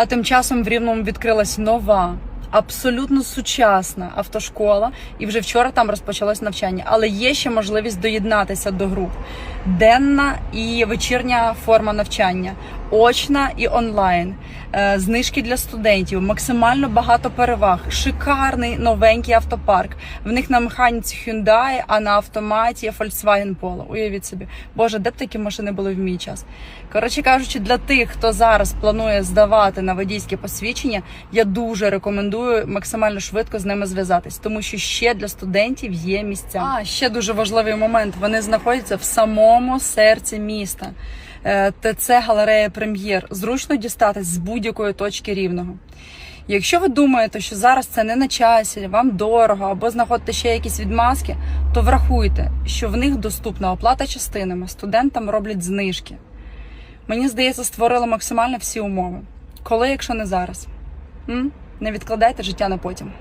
А тим часом в Рівному відкрилась нова, абсолютно сучасна автошкола, і вже вчора там розпочалось навчання. Але є ще можливість доєднатися до груп. Денна і вечірня форма навчання, очна і онлайн, е, знижки для студентів, максимально багато переваг, шикарний новенький автопарк. В них на механіці Hyundai, а на автоматі Volkswagen Polo. Уявіть собі, боже, де б такі машини були в мій час. Коротше кажучи, для тих, хто зараз планує здавати на водійське посвідчення, я дуже рекомендую максимально швидко з ними зв'язатись, тому що ще для студентів є місця. А ще дуже важливий момент. Вони знаходяться в самому серці міста. Е, ТЦ галерея Прем'єр. Зручно дістатись з будь-якої точки рівного. Якщо ви думаєте, що зараз це не на часі, вам дорого або знаходите ще якісь відмазки, то врахуйте, що в них доступна оплата частинами, студентам роблять знижки. Мені здається, створили максимально всі умови. Коли, якщо не зараз? М? Не відкладайте життя на потім.